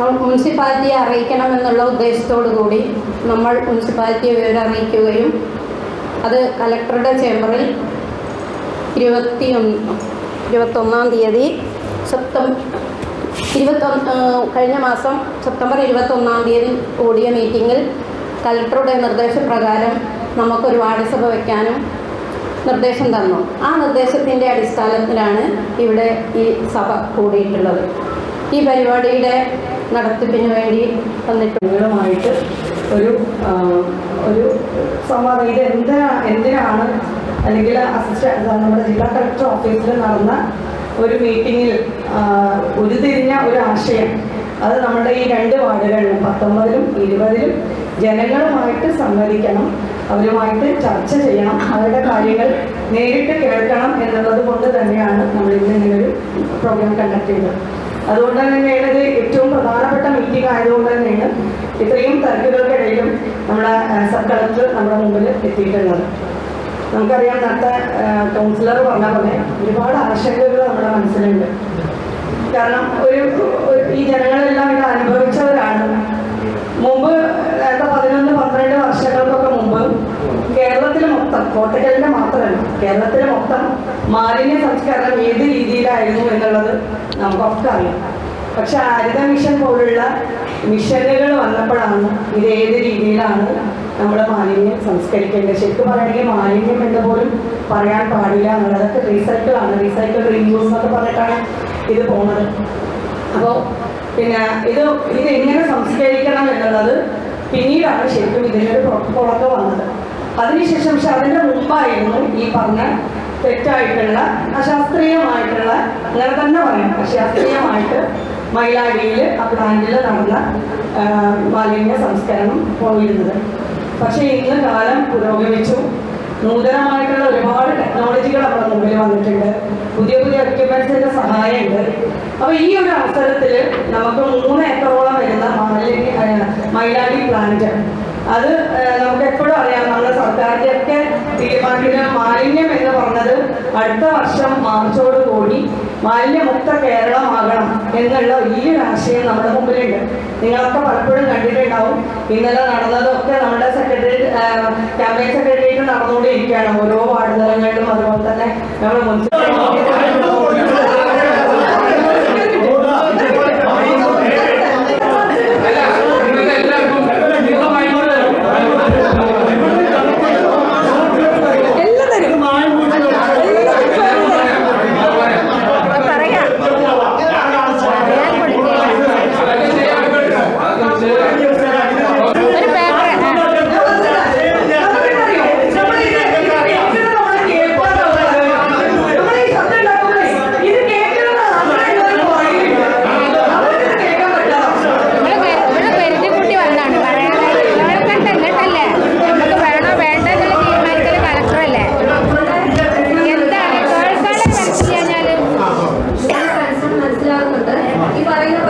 മുനിസിപ്പാലിറ്റിയെ അറിയിക്കണമെന്നുള്ള ഉദ്ദേശത്തോടു കൂടി നമ്മൾ മുനിസിപ്പാലിറ്റിയെ വിവരം അറിയിക്കുകയും അത് കലക്ടറുടെ ചേംബറിൽ ഇരുപത്തി ഇരുപത്തൊന്നാം തീയതി സെപ്റ്റം ഇരുപത്തൊന്ന് കഴിഞ്ഞ മാസം സെപ്റ്റംബർ ഇരുപത്തൊന്നാം തീയതി കൂടിയ മീറ്റിങ്ങിൽ കലക്ടറുടെ നിർദ്ദേശപ്രകാരം നമുക്കൊരു വാർഡ്സഭ വയ്ക്കാനും നിർദ്ദേശം തന്നു. ആ നിർദ്ദേശത്തിന്റെ അടിസ്ഥാനത്തിലാണ് ഇവിടെ ഈ സഭ കൂടിയിട്ടുള്ളത്. ഈ പരിപാടിയുടെ നടത്തിപ്പിന് വേണ്ടി വന്നിട്ടുണ്ട് ഒരു ഒരു സംവാദം. ഇത് എന്തിനാ എന്തിനാണ് അല്ലെങ്കിൽ അസിസ്റ്റന്റ് നമ്മുടെ ജില്ലാ കളക്ടർ ഓഫീസിൽ നടന്ന ഒരു മീറ്റിങ്ങിൽ ഉരുതിരിഞ്ഞ ഒരു ആശയം. അത് നമ്മുടെ ഈ രണ്ട് വാർഡുകളിലും പത്തൊമ്പതിലും ഇരുപതിലും ജനങ്ങളുമായിട്ട് സംവദിക്കണം അവരുമായിട്ട് ചർച്ച ചെയ്യണം അവരുടെ കാര്യങ്ങൾ നേരിട്ട് കേൾക്കണം എന്നുള്ളത് കൊണ്ട് തന്നെയാണ് നമ്മൾ ഇന്ന് ഇങ്ങനെ ഒരു പ്രോഗ്രാം കണ്ടക്ട് ചെയ്തത്. അതുകൊണ്ട് തന്നെയാണ് ഇത് ഏറ്റവും പ്രധാനപ്പെട്ട മീറ്റിംഗ് ആയതുകൊണ്ട് തന്നെയാണ് ഇത്രയും തിരക്കുകൾക്കിടയിലും നമ്മുടെ സബ് കളക്ടർ നമ്മുടെ മുമ്പിൽ എത്തിയിട്ടുള്ളത്. നമുക്കറിയാം നേരത്തെ കൗൺസിലർ പറഞ്ഞ പോലെ ഒരുപാട് ആശങ്കകൾ നമ്മുടെ മനസ്സിലുണ്ട്. കാരണം ഒരു ഈ ജനങ്ങളെല്ലാം ഇത് അനുഭവിച്ചവരാണ്. മുമ്പ് നേരത്തെ പതിനൊന്ന് പന്ത്രണ്ട് വർഷങ്ങൾക്കൊക്കെ മുമ്പ് കേരളത്തിൽ മൊത്തം കോട്ടക്കലിന്റെ മാത്രമല്ല കേരളത്തിൽ മൊത്തം മാലിന്യ സംസ്കരണം ഏത് രീതിയിലായിരുന്നു എന്നുള്ളത് നമുക്കൊക്കെ അറിയാം. പക്ഷെ ഹരിത മിഷൻ പോലുള്ള മിഷനുകൾ വന്നപ്പോഴാണ് ഇത് ഏത് രീതിയിലാണ് നമ്മൾ മാലിന്യം സംസ്കരിക്കേണ്ടത്? ശരിക്കും പറയുകയാണെങ്കിൽ മാലിന്യം എന്ന് പോലും പറയാൻ പാടില്ല എന്നുള്ളതൊക്കെ റീസൈക്കിൾ ആണ്. റീസൈക്കിൾ റീയൂസ് എന്നൊക്കെ പറഞ്ഞിട്ടാണ് ഇത് പോകുന്നത് അപ്പോൾ പിന്നെ ഇത് ഇത് എങ്ങനെ സംസ്കരിക്കണം എന്നുള്ളത് പിന്നീടാണ് ശരിക്കും ഇതിനൊരു പ്രോട്ടോക്കോളൊക്കെ വന്നത്. അതിനുശേഷം പക്ഷെ അതിന്റെ മുമ്പായിരുന്നു ഈ പറഞ്ഞ തെറ്റായിട്ടുള്ള അശാസ്ത്രീയമായിട്ടുള്ള അങ്ങനെ തന്നെ പറയാം. അശാസ്ത്രീയമായിട്ട് മൈലാടിയിൽ ആ പ്ലാന്റിൽ നടന്ന മാലിന്യ സംസ്കരണം പോയിരുന്നത്. പക്ഷേ ഇന്ന് കാലം പുരോഗമിച്ചു. നൂതനമായിട്ടുള്ള ഒരുപാട് ടെക്നോളജികൾ നമ്മുടെ മുമ്പിൽ വന്നിട്ടുണ്ട്. പുതിയ പുതിയ എക്യുപ്മെന്റ്സിന്റെ സഹായമുണ്ട്. അപ്പൊ ഈ ഒരു അവസരത്തിൽ നമുക്ക് മൂന്ന് ഏക്കറോളം വരുന്ന മാലിന്യ മൈലാടി പ്ലാന്റ് അത് നമുക്ക് എപ്പോഴും അറിയാം നമ്മുടെ സർക്കാരിന്റെ ഒക്കെ തീരുമാനത്തിന് മാലിന്യം എന്ന് പറഞ്ഞത് അടുത്ത വർഷം മാർച്ചോട് കൂടി മാലിന്യമുക്ത കേരളമാകണം എന്നുള്ള വലിയൊരു ആശയം നമ്മുടെ മുമ്പിലുണ്ട്. നിങ്ങളൊക്കെ പലപ്പോഴും കണ്ടിട്ടുണ്ടാവും. ഇന്നലെ നടന്നതൊക്കെ നമ്മുടെ സെക്രട്ടറി ക്യാമ്പയിൻ സെക്രട്ടറിയേറ്റ് നടന്നുകൊണ്ടിരിക്കുകയാണ് ഓരോ വാർഡ് തലങ്ങളിലും അതുപോലെ തന്നെ നമ്മൾ മുനിസിപ്പൽ ഇവിടെ പരിധി കൂട്ടി വന്നാണ് പറയാതെ ഇവരൊക്കെ എന്നിട്ടല്ലേ നമുക്ക് വേണോ വേണ്ട എന്നുള്ള തീരുമാനിക്കൽ കളക്ടറല്ലേ എന്താണ് കേൾക്കാതെ മനസ്സിലാഞ്ഞാൽ കൺസേൺ മനസ്സിലാകുന്നുണ്ട് ഈ പറയുന്ന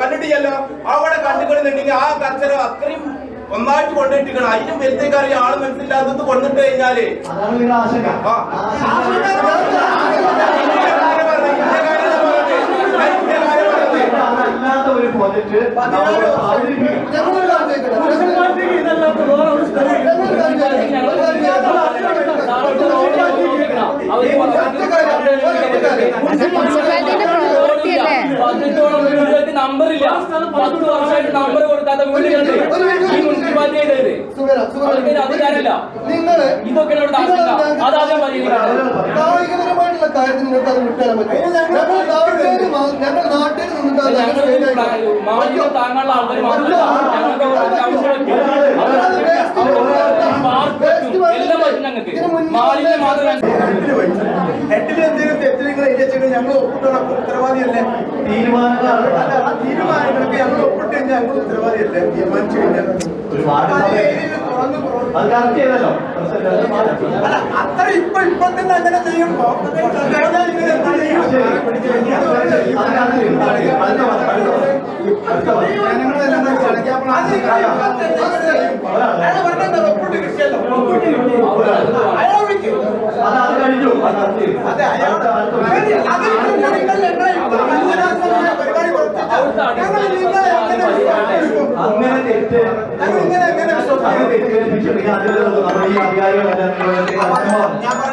കണ്ടിട്ടില്ലല്ലോ അവിടെ കണ്ടുകൊണ്ടിട്ടുണ്ടെങ്കിൽ ആ കച്ചറ അത്രയും ഒന്നായിട്ട് കൊണ്ടിട്ടിരിക്കണം അതിനും വലുതേക്ക് അറിയാം ആൾ മനസ്സിലാത്തത് കൊണ്ടിട്ട് കഴിഞ്ഞാൽ. അതല്ലാത്ത ഒരു പ്രോജക്റ്റ് അവതരിപ്പിക്കും അത് മുനിസിപ്പാലിറ്റിന്റെ പ്രോപ്പർട്ടി അല്ലേ? പതിനെട്ടോളം വീടുകൾക്ക് നമ്പറില്ല പത്ത് വർഷമായിട്ട് നമ്പർ കൊടുക്കാത്ത വീടുകളുണ്ട് ഈ മുനിസിപ്പാലിറ്റിയുടെ അവർക്ക് അധികാരമില്ല. നിങ്ങൾ ഇതൊക്കെ അതാദ്യം കായികപരമായിട്ടുള്ള കാര്യത്തിൽ നിങ്ങൾക്ക് അത് വിട്ടുതരാൻ പറ്റും ഞങ്ങൾ നാട്ടിൽ നിന്നിട്ട് അത് താങ്ങാനുള്ള ആൾക്കാർ എല്ലാം പറ്റും ഞങ്ങൾക്ക്. മാലിന്യം മാത്രമല്ല ഹെഡിലെന്തെങ്കിലും തെറ്റ് നിങ്ങൾ എഴുതിച്ചെങ്കിൽ ഞങ്ങൾ ഒപ്പിട്ടുള്ള ഉത്തരവാദിയല്ലേ? തീരുമാനങ്ങൾ അല്ല ആ തീരുമാനങ്ങൾക്ക് ഞങ്ങൾ ഒപ്പിട്ട് കഴിഞ്ഞാൽ ഞങ്ങൾ ഉത്തരവാദിയല്ലേ? തീരുമാനിച്ചു കഴിഞ്ഞാൽ. മാറ്റി. അല്ല അത്ര ഇപ്പൊ ഇപ്പൊ തന്നെ അങ്ങനെ ചെയ്യുമ്പോ പറഞ്ഞത് ഒപ്പിട്ട് അങ്ങനെ തെറ്റ് ഞങ്ങൾ ഇങ്ങനെ എങ്ങനെ വിശ്വസിക്കും? അത് തെറ്റിദ്ധരിപ്പിച്ചിട്ടുണ്ടെങ്കിൽ അതിൽ നമ്മുടെ ഈ അധികാരികളെല്ലാം നിങ്ങളെ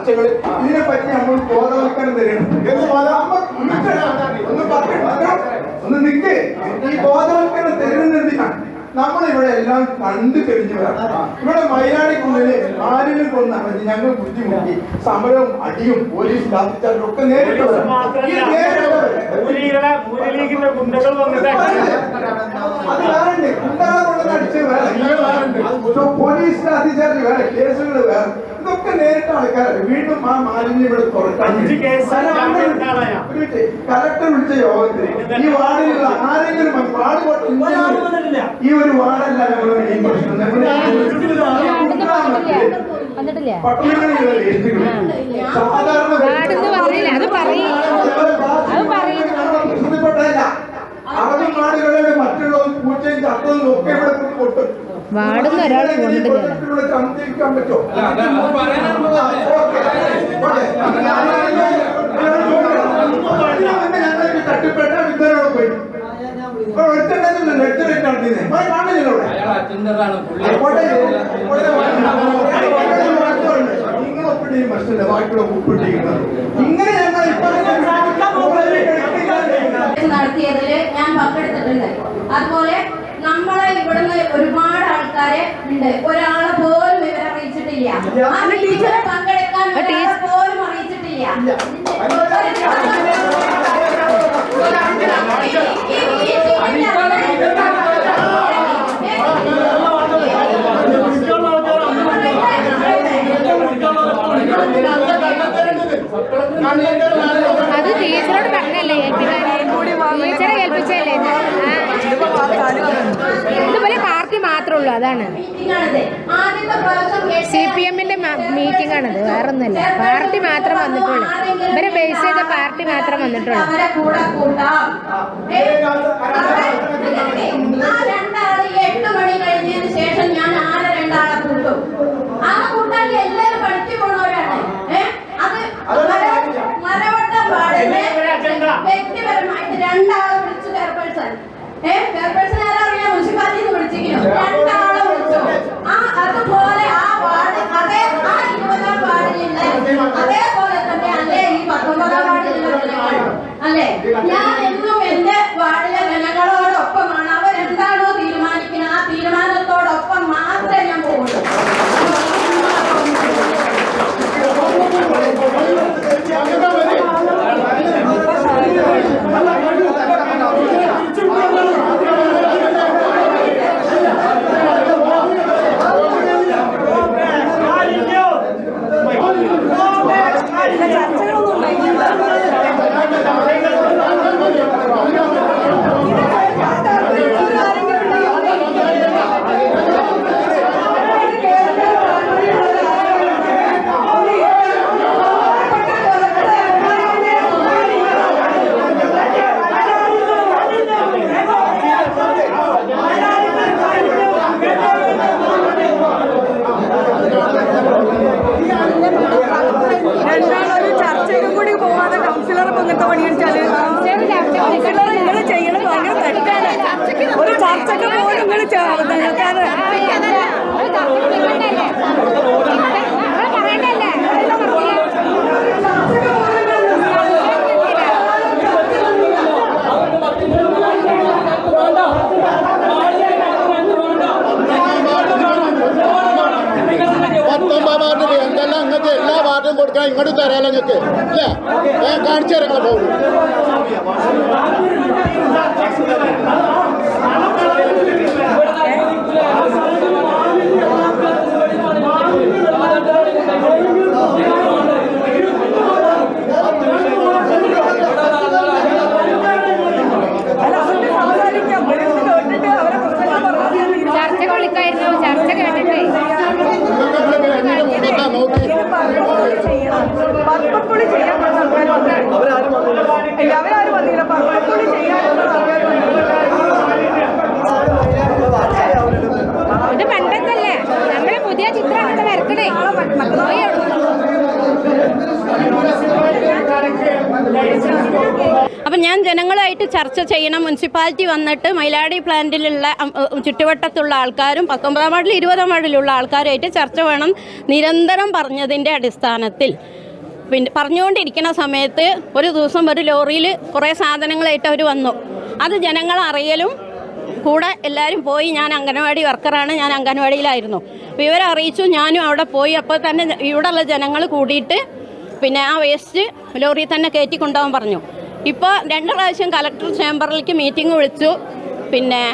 ചർച്ചകൾ ഇതിനെപ്പറ്റി നമ്മൾ ബോധവൽക്കരണം തരണം ഒന്ന് നിൽക്ക് ഈ ബോധവൽക്കരണം തരുന്നെന്തിനാണ് നമ്മൾ ഇവിടെ എല്ലാം കണ്ടു കഴിഞ്ഞു വരാം ഇവിടെ മൈലാടിക്കുള്ളിൽ ആരിലും കൊണ്ട് നടന്ന് ഞങ്ങൾ ബുദ്ധിമുട്ടി. സമരവും അടിയും പോലീസ് ലാത്തിച്ചാലും ഒക്കെ അത് വേറുണ്ട് ഗുണ്ടകളെ കൊണ്ടുവന്ന് വേറെ. പോലീസ് ലാത്തിച്ചാലും വേറെ. കേസുകൾ വേറെ. ഇതൊക്കെ നേരിട്ട് ആൾക്കാരല്ലേ വീണ്ടും ആ മാലിന്യം ഇവിടെ തുറക്കാൻ. കലക്ടർ വിളിച്ച യോഗത്തിൽ ഈ വാർഡിലുള്ള ആരെങ്കിലും വാർഡ് ഈ ഒരു വാർഡല്ല ഞങ്ങൾ പ്രശ്നം. പട്ടണങ്ങളിലുള്ള സാധാരണ വാർഡെന്ന് പറഞ്ഞില്ല, അത് പറയും. അത് പറയും. പ്രശ്നപ്പെട്ടതല്ല അറബ് നാടുകളിലെ മറ്റുള്ളവർ പൂച്ചയും ചത്തതും ഒക്കെ ഇവിടെ കൊണ്ട് വാർഡെന്ന് ഒരാൾ തട്ടിപ്പെട്ട വിദ്യയോടെ പോയി. ഇപ്പൊ നടത്തിയതിൽ ഞാൻ പങ്കെടുത്തിട്ടുണ്ട്. അതുപോലെ നമ്മളെ ഇവിടുന്ന് ഒരുപാട് ആൾക്കാരെ ഉണ്ട്. ഒരാളെ പോലും ഇവരെ അറിയിച്ചിട്ടില്ല. ആ ടീച്ചറെ പങ്കെടുക്കാൻ ഒരാളെ പോലും അറിയിച്ചിട്ടില്ല. അത് ടീച്ചറോട് പറഞ്ഞല്ലേ ഏൽപ്പിക്കാൻ ടീച്ചറെ ഏൽപ്പിച്ചല്ലേ ഇതുപോലെ പാർട്ടി മാത്രമേ ഉള്ളൂ അതാണ് മീറ്റിംഗാണിത് ആദ്യത്തെ പ്രാവശ്യം സി പി എമ്മിന്റെ മീറ്റിംഗ് ആണിത് വേറൊന്നുമില്ല പാർട്ടി മാത്രം വന്നിട്ടുള്ളൂ ഇവരെ ബേസ് ചെയ്ത പാർട്ടി മാത്രം വന്നിട്ടുള്ളൂ എട്ട് മണി കഴിഞ്ഞതിന് ശേഷം ഞാൻ ആരെ രണ്ടാളെ കൂട്ടും ആ കൂട്ടാൻ എല്ലാവരും പഠിച്ചു പോണവരാണ് ഏ അത് മര- മരവട്ടം പാടില്ലേ വ്യക്തിപരമായിട്ട് രണ്ടാളെ വിളിച്ചു ചെയർപേഴ്സൺ ഏ ചെയർപേഴ്സൺ ആരാ അറിയാം മുനിസിപ്പാലിറ്റിന്ന് വിളിച്ചിരിക്കുന്നു രണ്ടാളെ അല്ലേ ഈ പത്തൊമ്പതാം വാർഡിലുള്ള ജനങ്ങൾ അല്ലേ? ഞാൻ എന്നും എന്റെ വാർഡിലെ ജനങ്ങളോടൊപ്പമാണ് അവരെന്താണോ തീരുമാനിക്കുന്നത് ആ തീരുമാനത്തോടൊപ്പം മാത്രമേ ഞാൻ പോകുള്ളൂ രണ്ടാളൊരു ചർച്ചയ്ക്കും കൂടി പോവാതെ കൗൺസിലർ ഇങ്ങനത്തെ പണി കാണിച്ചാൽ കൗൺസിലർ നിങ്ങൾ ചെയ്യണത് ഭയങ്കര തെറ്റാണ് ഒരു ചർച്ചയ്ക്ക് പോലും നിങ്ങൾ നിങ്ങൾക്കാണ് പത്തൊമ്പത് വാർഡിൽ എന്തെല്ലാം നിങ്ങൾക്ക് എല്ലാ വാർഡും കൊടുക്കാൻ ഇങ്ങോട്ട് തരാലോ നിങ്ങൾക്ക് അല്ലേ ഞാൻ കാണിച്ചു തരാം നിങ്ങളെ പോകും സംസാരിക്കാം ഇവരൊന്ന് കേട്ടിട്ട് അവരെ പ്രശ്നങ്ങൾ പറഞ്ഞാൽ ചർച്ച കൊള്ളിക്കായിരുന്നു ചർച്ച കേട്ടിട്ടേ നിങ്ങൾക്ക് നോക്കി പത്മപ്പൊളി ചെയ്യാൻ കുറച്ച് ആൾക്കാർ വന്നിട്ടുണ്ട് ഇല്ല, അവരാരും വന്നില്ല പത്മപ്പൊളി ചെയ്യാനുള്ള ആൾക്കാർ ഇത് പണ്ടത്തല്ലേ നമ്മളെ പുതിയ ചിത്രം അങ്ങോട്ട് വരക്കണേ പോയി അവിടുന്ന്. അപ്പം ഞാൻ ജനങ്ങളായിട്ട് ചർച്ച ചെയ്യണം മുനിസിപ്പാലിറ്റി വന്നിട്ട് മൈലാടി പ്ലാന്റിലുള്ള ചുറ്റുവട്ടത്തുള്ള ആൾക്കാരും പത്തൊമ്പതാം വാർഡിൽ ഇരുപതാം വാർഡിലുള്ള ആൾക്കാരുമായിട്ട് ചർച്ച വേണം നിരന്തരം പറഞ്ഞതിന്റെ അടിസ്ഥാനത്തിൽ. പിന്നെ പറഞ്ഞുകൊണ്ടിരിക്കുന്ന സമയത്ത് ഒരു ദിവസം ഒരു ലോറിയിൽ കുറേ സാധനങ്ങളായിട്ട് അവർ വന്നു. അത് ജനങ്ങൾ അറിയലും കൂടെ എല്ലാവരും പോയി ഞാൻ അംഗനവാടി വർക്കറാണ് ഞാൻ അംഗനവാടിയിലായിരുന്നു. വിവരം അറിയിച്ചു ഞാനും അവിടെ പോയി. അപ്പോൾ തന്നെ ഇവിടെയുള്ള ജനങ്ങൾ കൂടിയിട്ട് പിന്നെ ആ വേസ്റ്റ് ലോറിയിൽ തന്നെ കയറ്റി കൊണ്ടുപോകാൻ പറഞ്ഞു. ഇപ്പോൾ രണ്ട് പ്രാവശ്യം കലക്ടർ ചേംബറിലേക്ക് മീറ്റിംഗ് വിളിച്ചു. പിന്നെ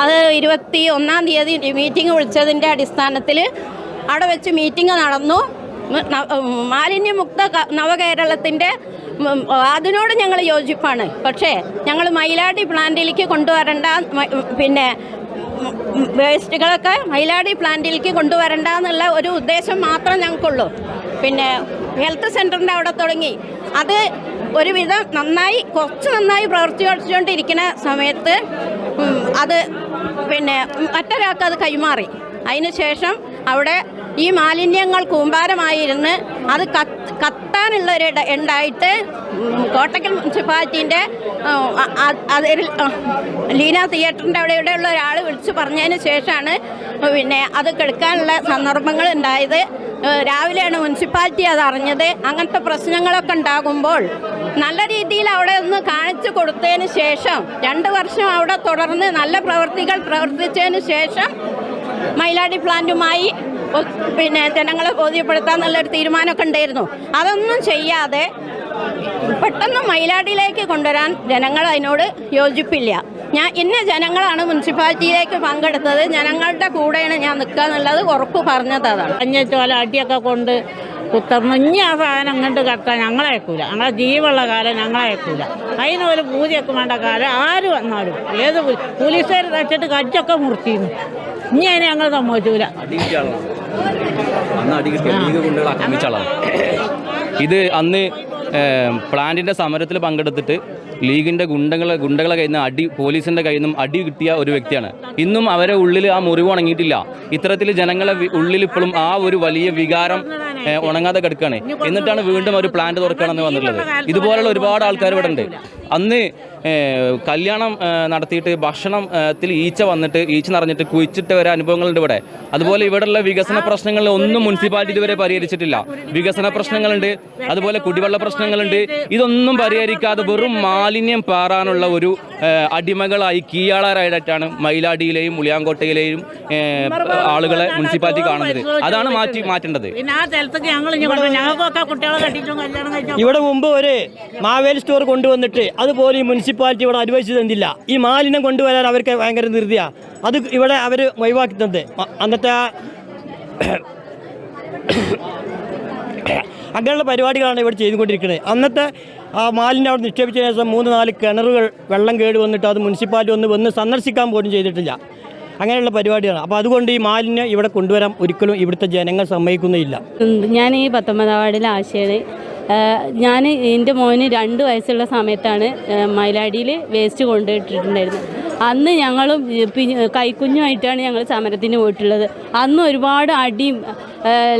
അത് ഇരുപത്തി ഒന്നാം തീയതി മീറ്റിംഗ് വിളിച്ചതിന്റെ അടിസ്ഥാനത്തിൽ അവിടെ വെച്ച് മീറ്റിംഗ് നടന്നു. മാലിന്യമുക്ത നവകേരളത്തിന്റെ അതിനോട് ഞങ്ങൾ യോജിപ്പാണ്. പക്ഷേ ഞങ്ങൾ മയിലാടി പ്ലാന്റിലേക്ക് കൊണ്ടുവരേണ്ട പിന്നെ വേസ്റ്റുകളൊക്കെ മയിലാടി പ്ലാന്റിലേക്ക് കൊണ്ടുവരണ്ട എന്നുള്ള ഒരു ഉദ്ദേശം മാത്രം ഞങ്ങൾക്കുള്ളൂ. പിന്നെ ഹെൽത്ത് സെന്ററിന്റെ അവിടെ തുടങ്ങി. അത് ഒരുവിധം നന്നായി കുറച്ച് നന്നായി പ്രവർത്തിച്ചുകൊണ്ടിരിക്കുന്ന സമയത്ത് അത് പിന്നെ മറ്റൊരാൾക്ക് അത് കൈമാറി. അതിനുശേഷം അവിടെ ഈ മാലിന്യങ്ങൾ കൂമ്പാരമായിരുന്ന് അത് കത്ത് കത്താനുള്ള ഒരു ഉണ്ടായിട്ട് കോട്ടക്കൽ മുനിസിപ്പാലിറ്റീന്റെ അതിൽ ലീന തിയേറ്ററിന്റെ അവിടെ ഇവിടെയുള്ള ഒരാൾ വിളിച്ച് പറഞ്ഞതിന് ശേഷമാണ് പിന്നെ അത് കെടുക്കാനുള്ള സന്ദർഭങ്ങൾ ഉണ്ടായത് രാവിലെയാണ് മുനിസിപ്പാലിറ്റി അത് അറിഞ്ഞത്. അങ്ങനത്തെ പ്രശ്നങ്ങളൊക്കെ ഉണ്ടാകുമ്പോൾ നല്ല രീതിയിൽ അവിടെ ഒന്ന് കാണിച്ചു കൊടുത്തതിന് ശേഷം രണ്ട് വർഷം അവിടെ തുടർന്ന് നല്ല പ്രവർത്തികൾ പ്രവർത്തിച്ചതിന് ശേഷം മൈലാടി പ്ലാന്റുമായി പിന്നെ ജനങ്ങളെ ബോധ്യപ്പെടുത്താൻ നല്ലൊരു തീരുമാനമൊക്കെ ഉണ്ടായിരുന്നു. അതൊന്നും ചെയ്യാതെ പെട്ടെന്ന് മൈലാടിയിലേക്ക് കൊണ്ടുവരാൻ ജനങ്ങൾ അതിനോട് യോജിപ്പില്ല. ഞാൻ ഇന്ന ജനങ്ങളാണ് മുനിസിപ്പാലിറ്റിയിലേക്ക് പങ്കെടുത്തത്. ജനങ്ങളുടെ കൂടെയാണ് ഞാൻ നിൽക്കുക എന്നുള്ളത് ഉറപ്പ് പറഞ്ഞത് അതാണ്. അഞ്ഞച്ചോല അടിയൊക്കെ കൊണ്ട് കുത്തമഞ്ഞ ഇനി ആ സാധനം അങ്ങോട്ട് കടത്താൻ ഞങ്ങളയക്കൂല ഞങ്ങളെ ജീവുള്ള കാലം ഞങ്ങളയക്കൂല അതിനൊരു പൂജയൊക്കെ വേണ്ട കാലം ആര് വന്നാലും ഏത് പോലീസുകാർ വെച്ചിട്ട് കജ്ജൊക്കെ മുറിച്ചിരുന്നു. ഇനി അതിനെ ഞങ്ങൾ സമ്മതിച്ചൂല. ഇത് അന്ന് പ്ലാന്റിന്റെ സമരത്തിൽ പങ്കെടുത്തിട്ട് ലീഗിന്റെ ഗുണ്ടകളെ ഗുണ്ടകളെ കയ്യിൽ നിന്ന് അടി പോലീസിന്റെ കയ്യിൽ നിന്നും അടി കിട്ടിയ ഒരു വ്യക്തിയാണ്. ഇന്നും അവരെ ഉള്ളിൽ ആ മുറിവ് ഉണങ്ങിയിട്ടില്ല. ഇത്തരത്തിൽ ജനങ്ങളെ ഉള്ളിൽ ഇപ്പോഴും ആ ഒരു വലിയ വികാരം ഉണങ്ങാതെ കിടക്കുകയാണ് എന്നിട്ടാണ് വീണ്ടും ഒരു പ്ലാന്റ് തുറക്കണമെന്ന് വന്നിട്ടുള്ളത്. ഇതുപോലുള്ള ഒരുപാട് ആൾക്കാർ ഇവിടെ ഉണ്ട് അന്ന് കല്യാണം നടത്തിയിട്ട് ഭക്ഷണത്തിൽ ഈച്ച വന്നിട്ട് ഈച്ച നിറഞ്ഞിട്ട് കുഴിച്ചിട്ട് വരെ അനുഭവങ്ങളുണ്ട് ഇവിടെ. അതുപോലെ ഇവിടെയുള്ള വികസന പ്രശ്നങ്ങൾ ഒന്നും മുനിസിപ്പാലിറ്റി ഇതുവരെ പരിഹരിച്ചിട്ടില്ല. വികസന പ്രശ്നങ്ങളുണ്ട് അതുപോലെ കുടിവെള്ള പ്രശ്നങ്ങളുണ്ട്. ഇതൊന്നും പരിഹരിക്കാതെ വെറും മാലിന്യം പാറാനുള്ള ഒരു അടിമകളായി കീയാളാരായിട്ടാണ് മയിലാടിയിലെയും മുളിയാങ്കോട്ടയിലെയും ഏ, ആളുകളെ മുനിസിപ്പാലിറ്റി കാണുന്നത്. അതാണ് മാറ്റി മാറ്റേണ്ടത്. ഇവിടെ മുമ്പ് ഒരു മാവേലി സ്റ്റോർ കൊണ്ടുവന്നിട്ട് അതുപോലെ ഈ മുനിസിപ്പാലിറ്റി ഇവിടെ അനുവദിച്ചു തന്നില്ല ഈ മാലിന്യം കൊണ്ടുവരാൻ അവർക്ക് ഭയങ്കര ധൃതിയാണ് അത് ഇവിടെ അവർ ഒഴിവാക്കി തന്നത് അന്നത്തെ അങ്ങനെയുള്ള പരിപാടികളാണ് ഇവിടെ ചെയ്തുകൊണ്ടിരിക്കുന്നത്. അന്നത്തെ ആ മാലിന്യം അവിടെ നിക്ഷേപിച്ച ശേഷം മൂന്ന് നാല് കിണറുകൾ വെള്ളം കേട് വന്നിട്ട് അത് മുനിസിപ്പാലിറ്റി ഒന്ന് വന്ന് സന്ദർശിക്കാൻ പോലും ചെയ്തിട്ടില്ല. അങ്ങനെയുള്ള പരിപാടിയാണ് അപ്പോൾ അതുകൊണ്ട് ഈ മാലിന്യം ഇവിടെ കൊണ്ടുവരാൻ ഒരിക്കലും ഇവിടുത്തെ ജനങ്ങൾ സമ്മതിക്കുന്നില്ല ഞാൻ ഈ പത്തൊമ്പതാം വാർഡിലെ ആശയാണ് ഞാൻ എന്റെ മോന് രണ്ട് വയസ്സുള്ള സമയത്താണ് മയിലാടിയിൽ വേസ്റ്റ് കൊണ്ടുപോയിട്ടിട്ടുണ്ടായിരുന്നത് അന്ന് ഞങ്ങളും കൈക്കുഞ്ഞുമായിട്ടാണ് ഞങ്ങൾ സമരത്തിന് പോയിട്ടുള്ളത്. അന്ന് ഒരുപാട് അടിയും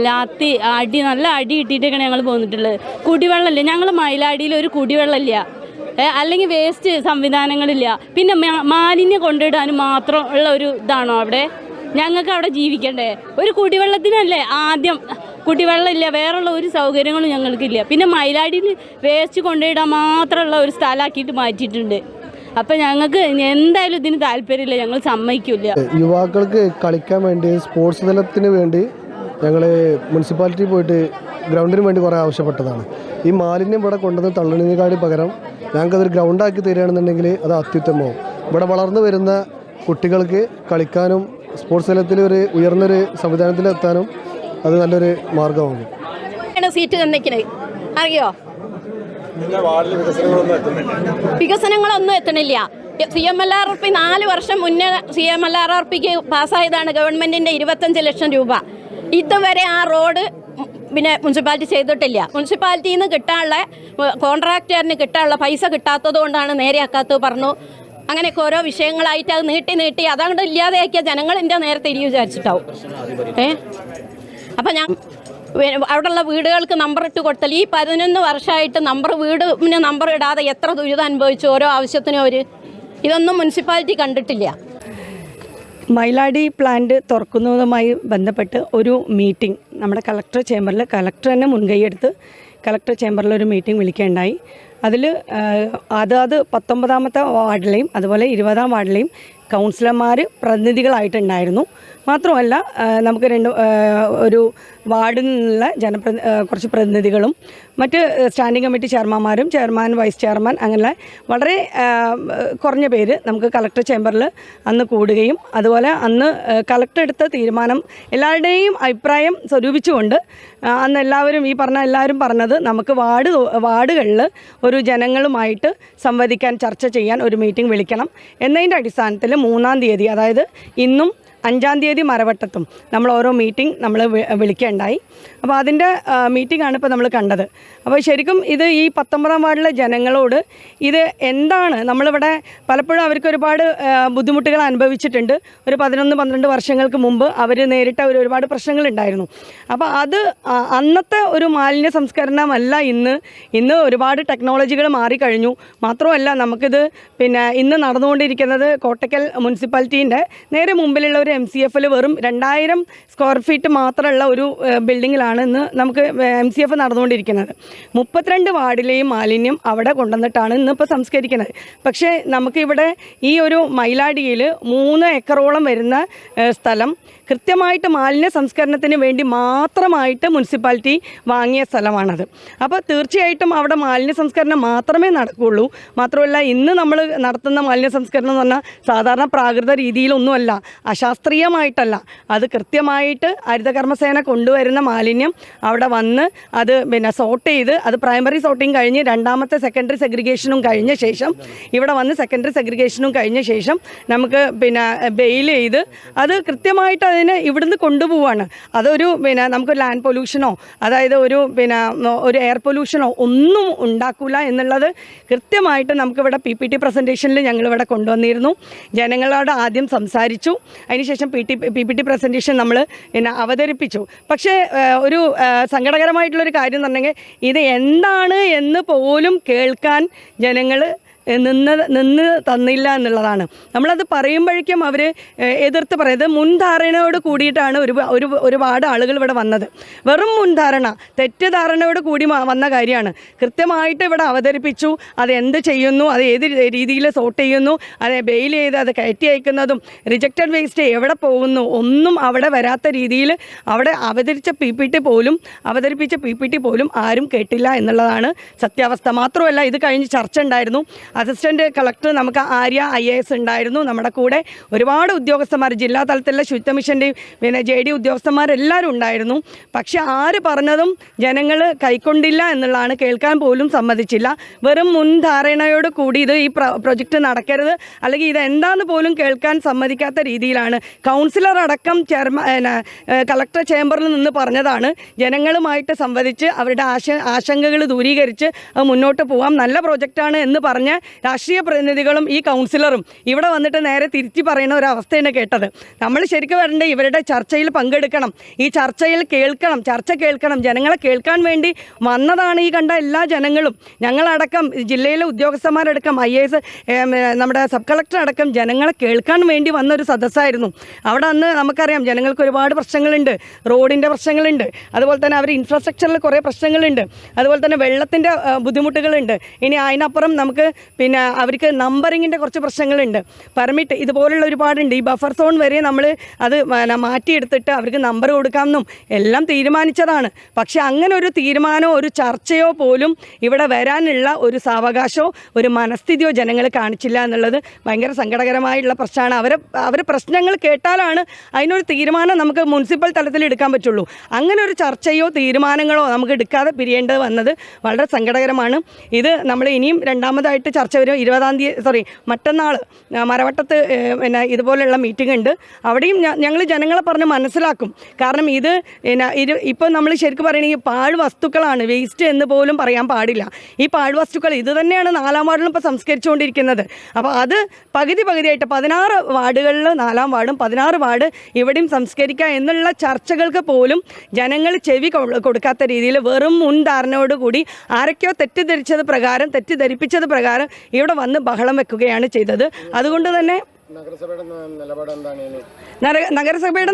ലാത്തി അടി നല്ല അടി കിട്ടിയിട്ടൊക്കെയാണ് ഞങ്ങൾ പോന്നിട്ടുള്ളത്. കുടിവെള്ളമില്ല. ഞങ്ങൾ മയിലാടിയിൽ ഒരു കുടിവെള്ളമില്ല. അല്ലെങ്കിൽ വേസ്റ്റ് സംവിധാനങ്ങളില്ല. പിന്നെ മാലിന്യം കൊണ്ടിടാനും മാത്രം ഉള്ള ഒരു ഇതാണോ അവിടെ? ഞങ്ങൾക്ക് അവിടെ ജീവിക്കണ്ടേ? ഒരു കുടിവെള്ളത്തിനല്ലേ ആദ്യം കുടിവെള്ളമില്ല വേറെയുള്ള ഒരു സൗകര്യങ്ങളും ഞങ്ങൾക്കില്ല. പിന്നെ മയിലാടിയിൽ വേസ്റ്റ് കൊണ്ടുപോയിടാൻ മാത്രമുള്ള ഒരു സ്ഥലമാക്കിയിട്ട് മാറ്റിയിട്ടുണ്ട്. അപ്പം ഞങ്ങൾക്ക് എന്തായാലും ഇതിന് താല്പര്യമില്ല ഞങ്ങൾ സമ്മതിക്കില്ല. യുവാക്കൾക്ക് കളിക്കാൻ വേണ്ടി സ്പോർട്സ് തലത്തിന് വേണ്ടി ഞങ്ങൾ മുനിസിപ്പാലിറ്റി പോയിട്ട് ഗ്രൗണ്ടിന് വേണ്ടി കുറേ ആവശ്യപ്പെട്ടതാണ്. ഈ മാലിന്യം ഇവിടെ കൊണ്ടുവന്ന് തള്ളുന്നതിനേക്കാളും പകരം ഞങ്ങൾക്കതൊരു ഗ്രൗണ്ടാക്കി തരികയാണെന്നുണ്ടെങ്കിൽ അത് അത്യുത്തമവും ഇവിടെ വളർന്നു വരുന്ന കുട്ടികൾക്ക് കളിക്കാനും സ്പോർട്സ് തലത്തിൽ ഒരു ഉയർന്നൊരു സംവിധാനത്തിലെത്താനും അത് നല്ലൊരു മാർഗമാണ് സീറ്റ് തന്നിക്കണത് അറിയോ? വികസനങ്ങളൊന്നും എത്തണില്ല C M L R P നാല് വർഷം മുന്നേ C M L R R പിക്ക് പാസ്സായതാണ് ഗവൺമെന്റിന്റെ ഇരുപത്തഞ്ച് ലക്ഷം രൂപ. ഇതുവരെ ആ റോഡ് പിന്നെ മുനിസിപ്പാലിറ്റി ചെയ്തിട്ടില്ല. മുനിസിപ്പാലിറ്റിയിൽ നിന്ന് കിട്ടാനുള്ള കോൺട്രാക്ടറിന് കിട്ടാനുള്ള പൈസ കിട്ടാത്തത് കൊണ്ടാണ് നേരെയാക്കാത്തത് പറഞ്ഞു. അങ്ങനെയൊക്കെ ഓരോ വിഷയങ്ങളായിട്ട് അത് നീട്ടി നീട്ടി അതങ്ങോട്ട് ഇല്ലാതെയാക്കിയ ജനങ്ങൾ എന്റെ നേരെ തിരികെ വിചാരിച്ചിട്ടാവും. ഏ? അപ്പം ഞാൻ അവിടെയുള്ള വീടുകൾക്ക് നമ്പർ ഇട്ട് കൊടുത്താൽ ഈ പതിനൊന്ന് വർഷമായിട്ട് നമ്പർ വീടിന് നമ്പർ ഇടാതെ എത്ര ദുരിതം അനുഭവിച്ചു ഓരോ ആവശ്യത്തിനും അവർ ഇതൊന്നും മുനിസിപ്പാലിറ്റി കണ്ടിട്ടില്ല. മൈലാടി പ്ലാന്റ് തുറക്കുന്നതുമായി ബന്ധപ്പെട്ട് ഒരു മീറ്റിംഗ് നമ്മുടെ കളക്ടർ ചേംബറിൽ കളക്ടർ തന്നെ മുൻകൈയെടുത്ത് കളക്ടർ ചേംബറിൽ ഒരു മീറ്റിംഗ് വിളിക്കുകയുണ്ടായി. അതിൽ അതാത് പത്തൊമ്പതാമത്തെ വാർഡിലെയും അതുപോലെ ഇരുപതാം വാർഡിലെയും കൗൺസിലർമാർ പ്രതിനിധികളായിട്ടുണ്ടായിരുന്നു. മാത്രമല്ല നമുക്ക് രണ്ട് ഒരു വാർഡിൽ നിന്നുള്ള ജനപ്രതി കുറച്ച് പ്രതിനിധികളും മറ്റ് സ്റ്റാൻഡിംഗ് കമ്മിറ്റി ചെയർമാന്മാരും ചെയർമാൻ വൈസ് ചെയർമാൻ അങ്ങനെ വളരെ കുറഞ്ഞ പേര് നമുക്ക് കളക്ടർ ചേംബറിൽ അന്ന് കൂടുകയും അതുപോലെ അന്ന് കളക്ടർ എടുത്ത തീരുമാനം എല്ലാവരുടെയും അഭിപ്രായം സ്വരൂപിച്ചുകൊണ്ട് അന്ന് എല്ലാവരും ഈ പറഞ്ഞ എല്ലാവരും പറഞ്ഞത് നമുക്ക് വാർഡ് വാർഡുകളിൽ ഒരു ജനങ്ങളുമായിട്ട് സംവദിക്കാൻ ചർച്ച ചെയ്യാൻ ഒരു മീറ്റിംഗ് വിളിക്കണം എന്നതിന്റെ അടിസ്ഥാനത്തിൽ മൂന്നാം തീയതി അതായത് ഇന്നും അഞ്ചാം തീയതി മരവട്ടത്തും നമ്മൾ ഓരോ മീറ്റിംഗ് നമ്മൾ വിളിക്കുകയുണ്ടായി അപ്പോൾ അതിന്റെ മീറ്റിംഗ് ആണ് ഇപ്പോൾ നമ്മൾ കണ്ടത്. അപ്പോൾ ശരിക്കും ഇത് ഈ പത്തൊമ്പതാം വാർഡിലെ ജനങ്ങളോട് ഇത് എന്താണ് നമ്മളിവിടെ പലപ്പോഴും അവർക്ക് ഒരുപാട് ബുദ്ധിമുട്ടുകൾ അനുഭവിച്ചിട്ടുണ്ട്. ഒരു പതിനൊന്ന് പന്ത്രണ്ട് വർഷങ്ങൾക്ക് മുമ്പ് അവർ നേരിട്ട ഒരു ഒരുപാട് പ്രശ്നങ്ങളുണ്ടായിരുന്നു. അപ്പോൾ അത് അന്നത്തെ ഒരു മാലിന്യ സംസ്കരണമല്ല ഇന്ന്. ഇന്ന് ഒരുപാട് ടെക്നോളജികൾ മാറിക്കഴിഞ്ഞു. മാത്രമല്ല നമുക്കിത് പിന്നെ ഇന്ന് നടന്നുകൊണ്ടിരിക്കുന്നത് കോട്ടക്കൽ മുനിസിപ്പാലിറ്റീന്റെ നേരെ മുമ്പിലുള്ള ഒരു എം സി എഫിൽ വെറും രണ്ടായിരം സ്ക്വയർ ഫീറ്റ് മാത്രമുള്ള ഒരു ബിൽഡിങ്ങിലാണ് ഇന്ന് നമുക്ക് എം സി എഫ് നടന്നുകൊണ്ടിരിക്കുന്നത്. മുപ്പത്തിരണ്ട് വാർഡിലെയും മാലിന്യം അവിടെ കൊണ്ടുവന്നിട്ടാണ് ഇന്നിപ്പോൾ സംസ്കരിക്കുന്നത്. പക്ഷേ നമുക്കിവിടെ ഈ ഒരു മൈലാടിയിൽ മൂന്ന് ഏക്കറോളം വരുന്ന സ്ഥലം കൃത്യമായിട്ട് മാലിന്യ സംസ്കരണത്തിന് വേണ്ടി മാത്രമായിട്ട് മുനിസിപ്പാലിറ്റി വാങ്ങിയ സ്ഥലമാണത്. അപ്പോൾ തീർച്ചയായിട്ടും അവിടെ മാലിന്യ സംസ്കരണം മാത്രമേ നടക്കുകയുള്ളൂ. മാത്രമല്ല ഇന്ന് നമ്മൾ നടത്തുന്ന മാലിന്യ സംസ്കരണം എന്ന് പറഞ്ഞാൽ സാധാരണ പ്രാകൃത രീതിയിലൊന്നുമല്ല അശാസ്ത്രീയമായിട്ടല്ല. അത് കൃത്യമായിട്ട് ഹരിതകർമ്മസേന കൊണ്ടുവരുന്ന മാലിന്യം അവിടെ വന്ന് അത് പിന്നെ സോർട്ട് ചെയ്ത് അത് പ്രൈമറി സോർട്ടിങ് കഴിഞ്ഞ് രണ്ടാമത്തെ സെക്കൻഡറി സെഗ്രിഗേഷനും കഴിഞ്ഞ ശേഷം ഇവിടെ വന്ന് സെക്കൻഡറി സെഗ്രിഗേഷനും കഴിഞ്ഞ ശേഷം നമുക്ക് പിന്നെ ബെയിൽ ചെയ്ത് അത് കൃത്യമായിട്ട് അതിനെ ഇവിടുന്ന് കൊണ്ടുപോവാണ്. അതൊരു പിന്നെ നമുക്ക് ലാൻഡ് പൊല്യൂഷനോ അതായത് ഒരു പിന്നെ ഒരു എയർ പൊല്യൂഷനോ ഒന്നും ഉണ്ടാക്കില്ല എന്നുള്ളത് കൃത്യമായിട്ട് നമുക്കിവിടെ പി പി ടി പ്രസന്റേഷനിൽ ഞങ്ങളിവിടെ കൊണ്ടുവന്നിരുന്നു. ജനങ്ങളോട് ആദ്യം സംസാരിച്ചു. അതിനുശേഷം P T P P T presentation നമ്മൾ പിന്നെ അവതരിപ്പിച്ചു. പക്ഷേ ഒരു സങ്കടകരമായിട്ടുള്ളൊരു കാര്യം എന്ന് പറഞ്ഞെങ്കിൽ ഇത് എന്താണ് എന്ന് പോലും കേൾക്കാൻ ജനങ്ങൾ നിന്ന് നിന്ന് തന്നില്ല എന്നുള്ളതാണ്. നമ്മളത് പറയുമ്പോഴേക്കും അവർ എതിർത്ത് പറയുന്നത് മുൻധാരണയോട് കൂടിയിട്ടാണ് ഒരു ഒരു ഒരുപാട് ആളുകൾ ഇവിടെ വന്നത്. വെറും മുൻധാരണ തെറ്റിദ്ധാരണയോട് കൂടി വന്ന കാര്യമാണ്. കൃത്യമായിട്ട് ഇവിടെ അവതരിപ്പിച്ചു. അത് എന്ത് ചെയ്യുന്നു അത് ഏത് രീതിയിൽ സോട്ട് ചെയ്യുന്നു അത് ബെയിൽ ചെയ്ത് അത് കയറ്റി അയക്കുന്നതും റിജക്റ്റഡ് വേസ്റ്റ് എവിടെ പോകുന്നു ഒന്നും അവിടെ വരാത്ത രീതിയിൽ അവിടെ അവതരിച്ച പി പി ടി പോലും അവതരിപ്പിച്ച പി പി ടി പോലും ആരും കേട്ടില്ല എന്നുള്ളതാണ് സത്യാവസ്ഥ. മാത്രമല്ല ഇത് കഴിഞ്ഞ് ചർച്ച ഉണ്ടായിരുന്നു. അസിസ്റ്റന്റ് കളക്ടർ നമുക്ക് ആര്യ ഐ എ എസ് ഉണ്ടായിരുന്നു. നമ്മുടെ കൂടെ ഒരുപാട് ഉദ്യോഗസ്ഥന്മാർ ജില്ലാ തലത്തിലുള്ള ശുചിത്വ മിഷന്റെയും പിന്നെ ജെ ഡി ഉദ്യോഗസ്ഥന്മാരെല്ലാവരും ഉണ്ടായിരുന്നു. പക്ഷെ ആര് പറഞ്ഞതും ജനങ്ങൾ കൈക്കൊണ്ടില്ല എന്നുള്ളതാണ് കേൾക്കാൻ പോലും സമ്മതിച്ചില്ല. വെറും മുൻധാരണയോട് കൂടി ഇത് ഈ പ്ര പ്രൊജക്റ്റ് നടക്കരുത്. അല്ലെങ്കിൽ ഇത് എന്താന്ന് പോലും കേൾക്കാൻ സമ്മതിക്കാത്ത രീതിയിലാണ്. കൗൺസിലർ അടക്കം ചെയർമാൻ കളക്ടർ ചേംബറിൽ നിന്ന് പറഞ്ഞതാണ്. ജനങ്ങളുമായിട്ട് സംവദിച്ച് അവരുടെ ആശ ആശങ്കകൾ ദൂരീകരിച്ച് മുന്നോട്ട് പോകാം നല്ല പ്രൊജക്റ്റാണ് എന്ന് പറഞ്ഞ് രാഷ്ട്രീയ പ്രതിനിധികളും ഈ കൗൺസിലറും ഇവിടെ വന്നിട്ട് നേരെ തിരിച്ചു പറയുന്ന ഒരു അവസ്ഥയാണ് കേട്ടത്. നമ്മൾ ശരിക്കും വരേണ്ട ഇവരുടെ ചർച്ചയിൽ പങ്കെടുക്കണം. ഈ ചർച്ചയിൽ കേൾക്കണം ചർച്ച കേൾക്കണം. ജനങ്ങളെ കേൾക്കാൻ വേണ്ടി വന്നതാണ് ഈ കണ്ട എല്ലാ ജനങ്ങളും. ഞങ്ങളടക്കം ജില്ലയിലെ ഉദ്യോഗസ്ഥന്മാരടക്കം ഐ എസ് നമ്മുടെ സബ് കളക്ടർ അടക്കം ജനങ്ങളെ കേൾക്കാൻ വേണ്ടി വന്ന ഒരു സദസ്സായിരുന്നു. അവിടെ അന്ന് നമുക്കറിയാം ജനങ്ങൾക്ക് ഒരുപാട് പ്രശ്നങ്ങളുണ്ട്. റോഡിന്റെ പ്രശ്നങ്ങളുണ്ട്. അതുപോലെ തന്നെ അവർ ഇൻഫ്രാസ്ട്രക്ചറിൽ കുറേ പ്രശ്നങ്ങളുണ്ട്. അതുപോലെ തന്നെ വെള്ളത്തിന്റെ ബുദ്ധിമുട്ടുകളുണ്ട്. ഇനി അതിനപ്പുറം നമുക്ക് പിന്നെ അവർക്ക് നമ്പറിങ്ങിന്റെ കുറച്ച് പ്രശ്നങ്ങളുണ്ട്. പെർമിറ്റ് ഇതുപോലുള്ള ഒരുപാടുണ്ട്. ഈ ബഫർ സോൺ വരെ നമ്മൾ അത് മാറ്റിയെടുത്തിട്ട് അവർക്ക് നമ്പർ കൊടുക്കാമെന്നും എല്ലാം തീരുമാനിച്ചതാണ്. പക്ഷെ അങ്ങനെ ഒരു തീരുമാനമോ ഒരു ചർച്ചയോ പോലും ഇവിടെ വരാനുള്ള ഒരു സാവകാശമോ ഒരു മനസ്ഥിതിയോ ജനങ്ങൾ കാണിച്ചില്ല എന്നുള്ളത് ഭയങ്കര സങ്കടകരമായുള്ള പ്രശ്നമാണ്. അവരെ അവരെ പ്രശ്നങ്ങൾ കേട്ടാലാണ് അതിനൊരു തീരുമാനം നമുക്ക് മുനിസിപ്പൽ തലത്തിൽ എടുക്കാൻ പറ്റുള്ളൂ. അങ്ങനെ ഒരു ചർച്ചയോ തീരുമാനങ്ങളോ നമുക്ക് എടുക്കാതെ പിരിയേണ്ടത് വന്നത് വളരെ സങ്കടകരമാണ്. ഇത് നമ്മൾ ഇനിയും രണ്ടാമതായിട്ട് ചർച്ച വരും. ഇരുപതാം തീയതി സോറി മറ്റന്നാൾ മരവട്ടത്ത് പിന്നെ ഇതുപോലെയുള്ള മീറ്റിംഗ് ഉണ്ട്. അവിടെയും ഞങ്ങൾ ജനങ്ങളെ പറഞ്ഞ് മനസ്സിലാക്കും. കാരണം ഇത് പിന്നെ ഇരു ഇപ്പോൾ നമ്മൾ ശരിക്കും പറയണമെങ്കിൽ പാഴ് വസ്തുക്കളാണ്. വേസ്റ്റ് എന്ന് പോലും പറയാൻ പാടില്ല. ഈ പാഴ് വസ്തുക്കൾ ഇത് തന്നെയാണ് നാലാം വാർഡിലും ഇപ്പോൾ സംസ്കരിച്ചുകൊണ്ടിരിക്കുന്നത്. അപ്പോൾ അത് പകുതി പകുതിയായിട്ട് പതിനാറ് വാർഡുകളിൽ നാലാം വാർഡും പതിനാറ് വാർഡ് ഇവിടെയും സംസ്കരിക്കുക എന്നുള്ള ചർച്ചകൾക്ക് പോലും ജനങ്ങൾ ചെവി കൊടുക്കാത്ത രീതിയിൽ വെറും മുൻധാരണയോടുകൂടി ആരൊക്കെയോ തെറ്റിദ്ധരിച്ചത് പ്രകാരം തെറ്റിദ്ധരിപ്പിച്ചത് പ്രകാരം ഇവിടെ വന്ന് ബഹളം വെക്കുകയാണ് ചെയ്തത്. അതുകൊണ്ട് തന്നെ നഗരസഭയുടെ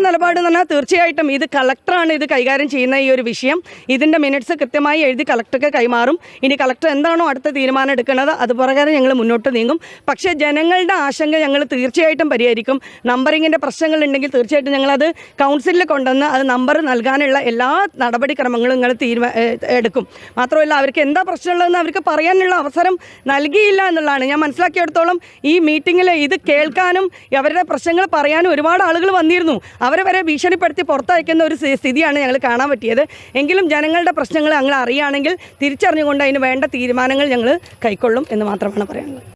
നിലപാട് എന്ന് പറഞ്ഞാൽ തീർച്ചയായിട്ടും ഇത് കളക്ടറാണ് ഇത് കൈകാര്യം ചെയ്യുന്ന ഈ ഒരു വിഷയം. ഇതിന്റെ മിനിറ്റ്സ് കൃത്യമായി എഴുതി കളക്ടർക്ക് കൈമാറും. ഇനി കളക്ടർ എന്താണോ അടുത്ത തീരുമാനം എടുക്കുന്നത് അത് പ്രകാരം ഞങ്ങൾ മുന്നോട്ട് നീങ്ങും. പക്ഷേ ജനങ്ങളുടെ ആശങ്ക ഞങ്ങൾ തീർച്ചയായിട്ടും പരിഹരിക്കും. നമ്പറിങ്ങിന്റെ പ്രശ്നങ്ങളുണ്ടെങ്കിൽ തീർച്ചയായിട്ടും ഞങ്ങളത് കൗൺസിലിൽ കൊണ്ടുവന്ന് അത് നമ്പർ നൽകാനുള്ള എല്ലാ നടപടിക്രമങ്ങളും ഞങ്ങൾ തീരുമാ എടുക്കും. മാത്രമല്ല അവർക്ക് എന്താ പ്രശ്നമുള്ളതെന്ന് അവർക്ക് പറയാനുള്ള അവസരം നൽകിയില്ല എന്നുള്ളതാണ്. ഞാൻ മനസ്സിലാക്കിയെടുത്തോളം ഈ മീറ്റിങ്ങിൽ ഇത് കേൾക്കാനും അവരുടെ പ്രശ്നങ്ങൾ പറയാനും ഒരുപാട് ആളുകൾ വന്നിരുന്നു. അവരെ വരെ ഭീഷണിപ്പെടുത്തി പുറത്തയക്കുന്ന ഒരു സ്ഥിതിയാണ് ഞങ്ങൾ കാണാൻ പറ്റിയത്. എങ്കിലും ജനങ്ങളുടെ പ്രശ്നങ്ങൾ ഞങ്ങൾ അറിയുകയാണെങ്കിൽ തിരിച്ചറിഞ്ഞുകൊണ്ട് അതിന് വേണ്ട തീരുമാനങ്ങൾ ഞങ്ങൾ കൈക്കൊള്ളും എന്ന് മാത്രമാണ് പറയാനുള്ളത്.